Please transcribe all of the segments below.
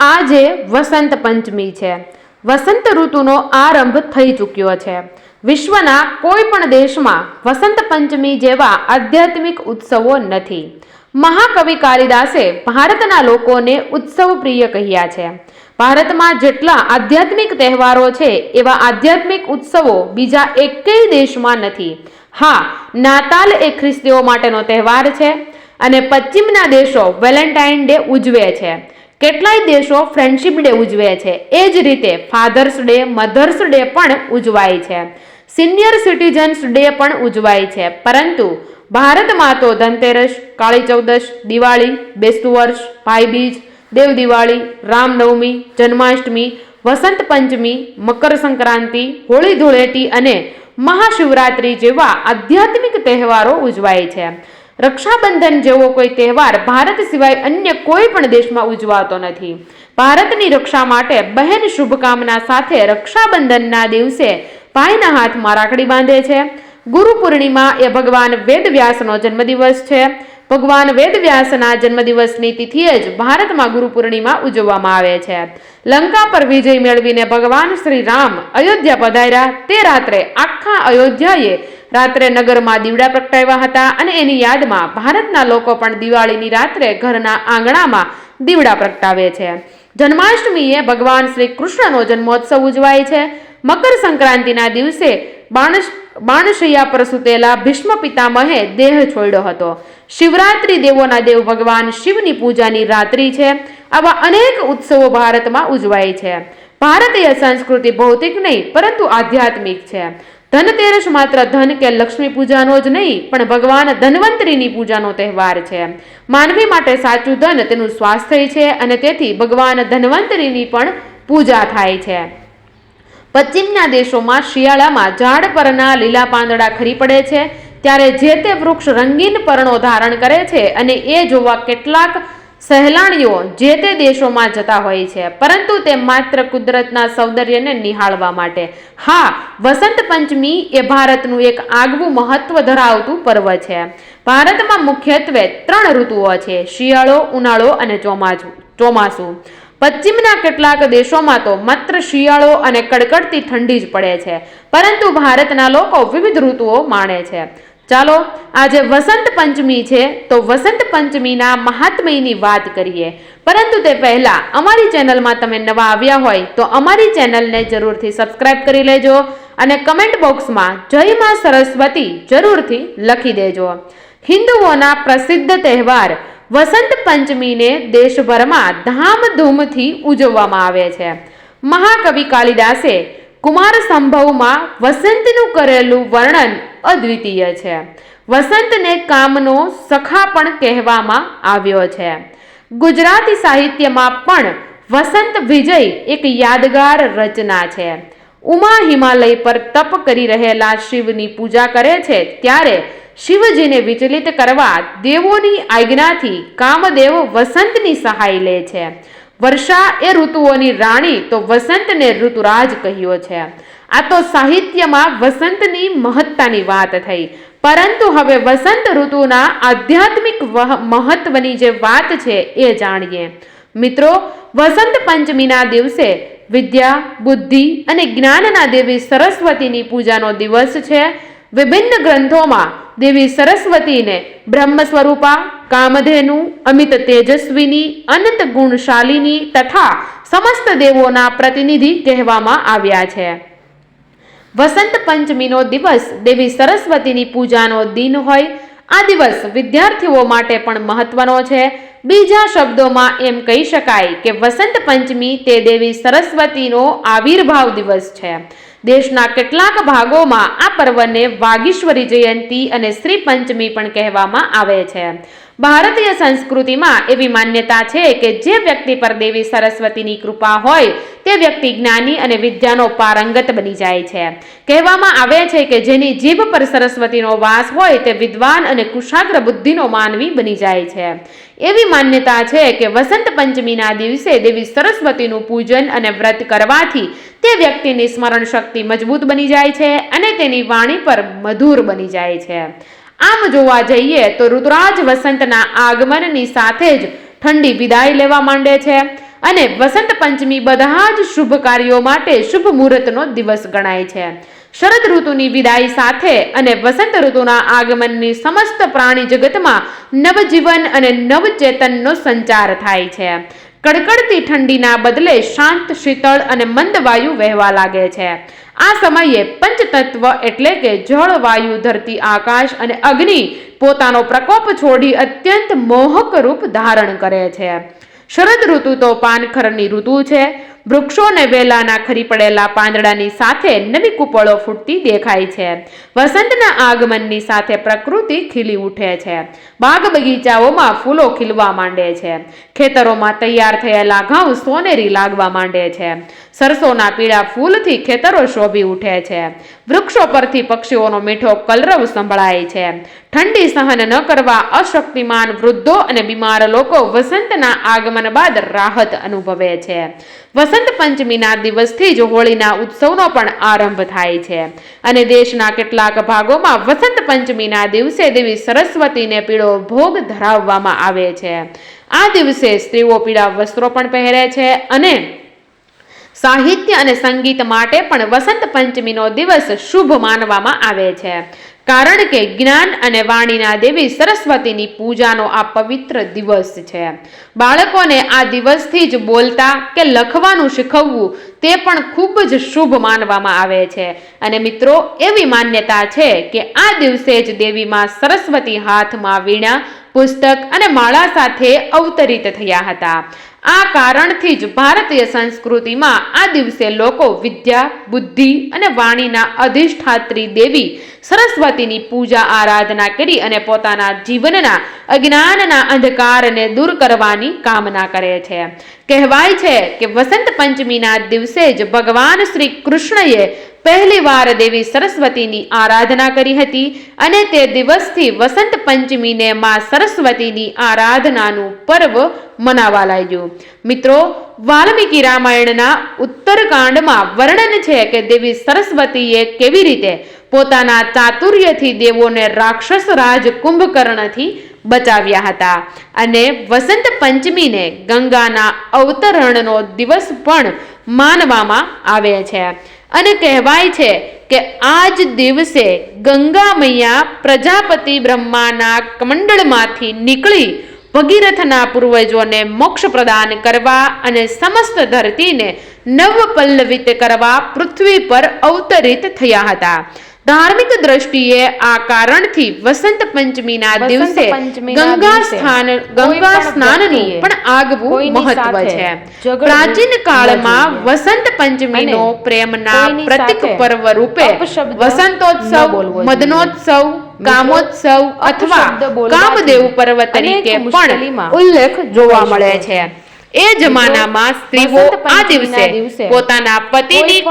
આજે વસંત પંચમી છે. વસંત ઋતુનો આરંભ થઈ ચૂક્યો છે. વિશ્વના કોઈ પણ દેશમાં વસંત પંચમી જેવા આધ્યાત્મિક ઉત્સવો નથી. મહાકવિ કાલિદાસે ભારતના લોકોને ઉત્સવ પ્રિય કહ્યા છે. ભારતમાં જેટલા આધ્યાત્મિક તહેવારો છે, એવા આધ્યાત્મિક ઉત્સવો બીજા એકેય દેશમાં નથી. હા, નાતાલ એ ખ્રિસ્તીઓ માટેનો તહેવાર છે અને પશ્ચિમના દેશો વેલેન્ટાઇન ડે ઉજવે છે. કેટલાય દેશો ફ્રેન્ડશિપ ડે ઉજવે છે. એ જ રીતે ફાધર્સ ડે મધર્સ ડે પણ ઉજવાય છે. સિનિયર સિટીઝન્સ ડે પણ ઉજવાય છે. પરંતુ ભારતમાં તો ધનતેરસ, કાળી ચૌદશ, દિવાળી, બેસતું વર્ષ ભાઈબીજ દેવ દિવાળી રામનવમી જન્માષ્ટમી, વસંત પંચમી, મકર સંક્રાંતિ, હોળી ધૂળેટી અને મહાશિવરાત્રિ જેવા આધ્યાત્મિક તહેવારો ઉજવાય છે. રક્ષાબંધન જેવો કોઈ તહેવાર ભારત સિવાય અન્ય કોઈ પણ દેશમાં ઉજવાતો નથી. ભારતની રક્ષા માટે બહેન શુભકામના સાથે રક્ષાબંધનના દિવસે ભાઈના હાથમાં રાખડી બાંધે છે. ગુરુ પૂર્ણિમા એ ભગવાન વેદવ્યાસનો જન્મદિવસ છે. ભગવાન વેદવ્યાસના જન્મદિવસની તિથિએ જ ભારતમાં ગુરુ પૂર્ણિમા ઉજવવામાં આવે છે. લંકા પર વિજય મેળવીને ભગવાન શ્રી રામ અયોધ્યા પધાર્યા તે રાત્રે આખા અયોધ્યાએ રાત્રે નગરમાં દીવડા પ્રગટાવ્યા હતા અને એની યાદમાં ભારતના લોકો પણ દિવાળીની રાત્રે ઘરના આંગણામાં દીવડા પ્રગટાવે છે. જન્માષ્ટમીએ ભગવાન શ્રી કૃષ્ણનો જન્મોત્સવ ઉજવાય છે. મકર સંક્રાંતિના દિવસે બાણસ બાણશૈયા પર ભીષ્મ પિતામહે દેહ છોડ્યો હતો. શિવરાત્રિ દેવોના દેવ ભગવાન શિવની પૂજાની રાત્રિ છે. આવા અનેક ઉત્સવો ભારતમાં ઉજવાય છે. ભારતીય સંસ્કૃતિ ભૌતિક નહીં, પરંતુ આધ્યાત્મિક છે. ધનતેરસ માત્ર ધન કે લક્ષ્મી પૂજાનો જ નહીં, પણ ભગવાન ધનવંતરીની પૂજાનો તહેવાર છે. માનવી માટે સાચું ધન તેનું સ્વાસ્થ્ય છે અને તેથી ભગવાન ધનવંતરીની પણ પૂજા થાય છે. પશ્ચિમના દેશોમાં શિયાળામાં ઝાડ પરના લીલા પાંદડા ખરી પડે છે. ત્યારે જે તે વૃક્ષ રંગીન પર્ણો ધારણ કરે છે અને એ જોવા કેટલાક સહેલાણીઓ જે તે દેશોમાં જતા હોય છે, પરંતુ તે માત્ર કુદરતના સૌંદર્યને નિહાળવા માટે. હા, વસંત પંચમી એ ભારતનું એક આગવું મહત્વ ધરાવતું પર્વ છે. ભારતમાં મુખ્યત્વે ત્રણ ઋતુઓ છે, શિયાળો, ઉનાળો અને ચોમાસું ચોમાસું. પશ્ચિમના કેટલાક દેશોમાં તો માત્ર શિયાળો અને કડકડતી ઠંડી જ પડે છે, પરંતુ ભારતના લોકો વિવિધ ઋતુઓ માણે છે. ચાલો, આજે વસંત પંચમી છે, તો વસંત પંચમીના મહાત્મયની વાત કરીએ. પરંતુ તે પહેલા અમારી ચેનલમાં તમે નવા આવ્યા હોય, તો અમારી ચેનલને જરૂરથી સબસ્ક્રાઇબ કરી લેજો અને કમેન્ટ બોક્સમાં જય માં સરસ્વતી જરૂરથી લખી દેજો. હિન્દુઓના પ્રસિદ્ધ તહેવાર વસંત પંચમીને દેશભરમાં ધામધૂમથી ઉજવવામાં આવે છે. મહાકવિ કાલિદાસે કુમાર સંભવમાં વસંતનું કરેલું વર્ણન અદ્વિતીય છે. વસંતને કામનો સખા પણ કહેવામાં આવ્યો છે. ગુજરાતી સાહિત્યમાં પણ વસંત વિજય એક યાદગાર રચના છે. ઉમા હિમાલય પર તપ કરી રહેલા શિવની પૂજા કરે છે ત્યારે શિવજીને વિચલિત કરવા દેવોની આજ્ઞાથી કામદેવ વસંતની સહાય લે છે. વર્ષા એ ઋતુઓની રાણી તો વસંતને ઋતુરાજ કહ્યો છે. આ તો સાહિત્યમાં વસંતની મહત્તાની વાત થઈ. પરંતુ હવે વસંત ઋતુના આધ્યાત્મિક મહત્વની જે વાત છે એ જાણીએ. મિત્રો, વસંત પંચમીના દિવસે વિદ્યા, બુદ્ધિ અને જ્ઞાનના દેવી સરસ્વતીની પૂજાનો દિવસ છે. વિભિન્ન ગ્રંથોમાં દેવી સરસ્વતીને બ્રહ્મ સ્વરૂપા કામધેનુ, અમિત તેજસ્વીની, અનંત ગુણશાલીની તથા સમસ્ત દેવોના પ્રતિનિધિ કહેવામાં આવ્યા છે. વસંત પંચમીનો દિવસ દેવી સરસ્વતીની પૂજાનો દિન હોય, આ દિવસ વિદ્યાર્થીઓ માટે પણ મહત્વનો છે. બીજા શબ્દોમાં એમ કહી શકાય કે વસંત પંચમી તે દેવી સરસ્વતીનો આવિર્ભાવ દિવસ છે. દેશના કેટલાક ભાગોમાં આ પર્વને વાગીશ્વરી જયંતી અને શ્રી પંચમી પણ કહેવામાં આવે છે. ભારતીય સંસ્કૃતિમાં એવી માન્યતા છે કે જે વ્યક્તિ પર દેવી સરસ્વતીની કૃપા હોય, તે વ્યક્તિ જ્ઞાની અને વિદ્યાનો પારંગત બની જાય છે. કહેવામાં આવે છે કે જેની જીભ પર સરસ્વતીનો વાસ હોય, તે વિદ્વાન અને કુશાગ્ર બુદ્ધિનો માનવી બની જાય છે. એવી માન્યતા છે કે વસંત પંચમીના દિવસે દેવી સરસ્વતીનું પૂજન અને વ્રત કરવાથી તે વ્યક્તિની સ્મરણ શક્તિ મજબૂત બની જાય છે અને તેની વાણી પર મધુર બની જાય છે. આમ જોવા જઈએ તો ઋતુરાજ વસંતના આગમનની સાથે જ ઠંડી વિદાય લેવા માંડે છે અને વસંત પંચમી બધા જ શુભ કાર્યો માટે શુભ મુહૂર્તનો દિવસ ગણાય છે. શરદ ઋતુની વિદાય સાથે અને વસંત ઋતુના આગમનની સમસ્ત પ્રાણી જગતમાં નવજીવન અને નવચેતનનો સંચાર થાય છે. કડકડતી ઠંડીના બદલે શાંત, શીતળ અને મંદ વાયુ વહેવા લાગે છે. આ સમયે પંચતત્વ એટલે કે જળ, વાયુ, ધરતી, આકાશ અને અગ્નિ પોતાનો પ્રકોપ છોડી અત્યંત મોહક રૂપ ધારણ કરે છે. શરદ ઋતુ તો પાનખરની ઋતુ છે. વૃક્ષોને વેલાના ખરી પડેલા પાંદડાની સાથે નવી કુપળો ફૂટતી દેખાય છે. વસંતના આગમનની સાથે પ્રકૃતિ ખીલી ઉઠે છે. બાગ બગીચાઓમાં ફૂલો ખીલવા માંડે છે. ખેતરોમાં તૈયાર થયેલા ઘઉં સોનેરી લાગવા માંડે છે. સરસોના પીળા ફૂલથી ખેતરો શોભી ઉઠે છે. વૃક્ષો પરથી પક્ષીઓનો મીઠો કલરવ સંભળાય છે. ઠંડી સહન ન કરવા અશક્તિમાન વૃદ્ધો અને બીમાર લોકો વસંતના આગમન બાદ રાહત અનુભવે છે. વસંત પંચમીના દિવસથી જ હોળીના ઉત્સવનો પણ આરંભ થાય છે. અને દેશના કેટલાક ભાગોમાં વસંત પંચમીના દિવસે દેવી સરસ્વતીને પીળો ભોગ ધરાવવામાં આવે છે. આ દિવસે સ્ત્રીઓ પીળા વસ્ત્રો પણ પહેરે છે અને સાહિત્ય અને સંગીત માટે પણ વસંત પંચમીનો દિવસ શુભ માનવામાં આવે છે. કારણ કે જ્ઞાન અને વાણીના દેવી સરસ્વતીની પૂજાનો આ પવિત્ર દિવસ છે. બાળકોને આ દિવસથી જ બોલતા કે લખવાનું શીખવવું તે પણ ખૂબ જ શુભ માનવામાં આવે છે. અને મિત્રો, એવી માન્યતા છે કે આ દિવસે જ દેવીમાં સરસ્વતી હાથમાં વીણા, પુસ્તક અને માળા સાથે અવતરિત થયા હતા. આ કારણથી જ ભારતીય સંસ્કૃતિમાં આ દિવસે લોકો વિદ્યા, બુદ્ધિ અને વાણીના અધિષ્ઠાત્રી દેવી સરસ્વતીની પૂજા આરાધના કરી અને પોતાના જીવનના અજ્ઞાનના અંધકારને દૂર કરવાની કામના કરે છે. કહેવાય છે કે વસંત પંચમીના દિવસે જ ભગવાન શ્રી કૃષ્ણએ પહેલી વાર દેવી સરસ્વતીની આરાધના કરી હતી અને તે દિવસથી વસંત પંચમીને માં સરસ્વતીની આરાધનાનું પર્વ મનાવા લાગ્યું. મિત્રો વાલ્મીકી રામાયણના ઉત્તરકાંડમાં વર્ણન છે કે દેવી સરસ્વતીએ કેવી રીતે પોતાના ચાતુર્યથી દેવોને રાક્ષસ રાજ કુંભકર્ણથી બચાવ્યા હતા અને વસંત પંચમીને ગંગાના અવતરણનો દિવસ પણ માનવામાં આવે છે. અને કહેવાય છે કે આ જ દિવસે ગંગા મૈયા પ્રજાપતિ બ્રહ્માના કમંડળમાંથી નીકળી ભગીરથના પૂર્વજોને મોક્ષ પ્રદાન કરવા અને સમસ્ત ધરતીને નવપલ્લવિત કરવા પૃથ્વી પર અવતરિત થયા હતા. ધાર્મિક દ્રષ્ટિએ આ કારણથી વસંત પંચમીના દિવસે ગંગા સ્થાન ગંગા સ્નાનનું પણ આગવું મહત્વ છે. પ્રાચીન કાળમાં વસંત પંચમીનો પ્રેમના પ્રતિક પર્વ રૂપે વસંતોત્સવ. મદનોત્સવ કામોત્સવ અથવા કામદેવ પર્વ તરીકે પણ ઉલ્લેખ જોવા મળે છે. એ જમાનામાં સ્ત્રીઓ આ દિવસે પોતાના પતિની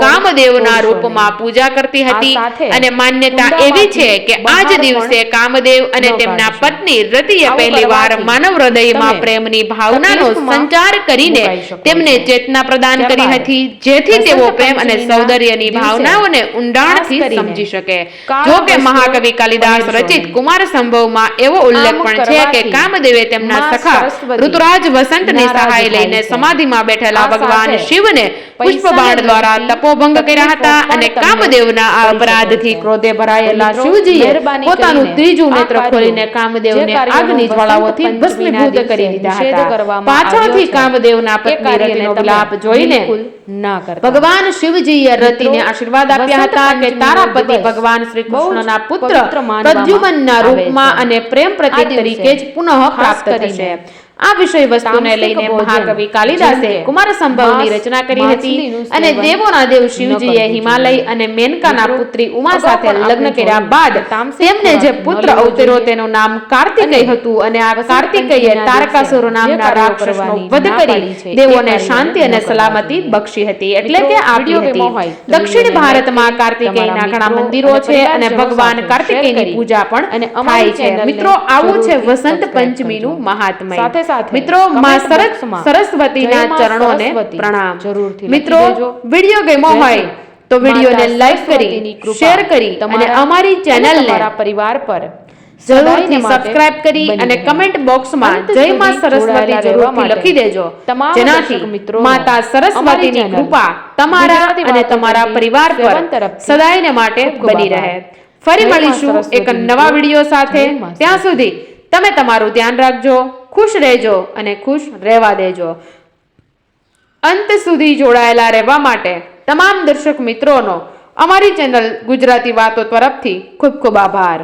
કામદેવના રૂપમાં પૂજા કરતી હતી અને માન્યતા એવી છે કે આ જ દિવસે કામદેવ અને તેમના પત્ની રતિએ આવું પહેલી વાર કરવાથી માનવ હૃદયમાં પ્રેમની ભાવનાનો સંચાર કરીને તેમને ચેતના પ્રદાન કરી હતી? જેથી તેઓ પ્રેમ અને સૌંદર્યની ભાવનાઓને ઊંડાણથી સમજી શકે. જો કે મહાકવિ કાલિદાસ રચિત. કુમાર સંભવમાં એવો ઉલ્લેખ પણ છે કે કામદેવે તેમના સખા ઋતુરાજ નારાજ સહાય લઈને. સમાધિમાં બેઠેલા ભગવાન શિવને પુષ્પબાણ દ્વારા તપોભંગ કર્યા હતા અને કામદેવના આ અપરાધથી ક્રોધે ભરાયેલા શિવજીએ પોતાનું ત્રીજું નેત્ર ખોલીને કામદેવને આગની જ્વાળાઓથી ભસ્મીભૂત કરી દીધા હતા. પાછળથી કામદેવના પત્ની રતિનો વિલાપ જોઈને ના કરતા. ભગવાન શિવજીએ રતિને આશીર્વાદ આપ્યા હતા કે તારા પતિ ભગવાન શ્રી કૃષ્ણના પુત્ર પ્રદ્યુમનના રૂપમાં અને પ્રેમ પ્રતીક તરીકે જ પુનઃ પ્રાપ્ત થશે. આ વિષય વસ્તુને લઈને મહાકવિ કાલિદાસે કુમાર સંભવની રચના કરી હતી. અને દેવોના દેવ શિવજીએ હિમાલય અને મેનકાના પુત્રી ઉમા સાથે લગ્ન કર્યા બાદ તેમને જે પુત્ર અવતર્યો તેનું નામ કાર્તિકેય હતું અને આ કાર્તિકેયે તારકાસુર નામના રાક્ષસનો વધ કરી દેવોને શાંતિ અને સલામતી બક્ષી હતી. એટલે કે આપી હતી. દક્ષિણ ભારતમાં કાર્તિકેયના ઘણા મંદિરો છે અને ભગવાન કાર્તિકેયની પૂજા પણ અને થાય છે. મિત્રો આવું છે વસંત પંચમીનું. મહાત્મય. સાથે સાથે મિત્રો માં સરસ સરસ્વતીના ચરણોને પ્રણામ. જરૂરથી મિત્રો વીડિયો ગેમો હોય તો વિડીયોને લાઈક કરી શેર કરી અને તમારા અમારી ચેનલને તમારા પરિવાર પર જરૂરથી સબસ્ક્રાઇબ કરી અને કમેન્ટ બોક્સમાં જય માં સરસ્વતી જરૂરથી લખી દેજો. જેનાથી માતા સરસ્વતીની કૃપા તમારા અને તમારા પરિવાર પર સદાયને માટે બની રહે. ફરી મળીશું એક નવા વીડિયો સાથે. ત્યાં સુધી તમે તમારું ધ્યાન રાખજો ખુશ રહેજો અને ખુશ રહેવા દેજો. અંત સુધી જોડાયેલા રહેવા માટે તમામ દર્શક મિત્રોનો અમારી ચેનલ ગુજરાતી વાતો તરફથી ખૂબ ખૂબ આભાર.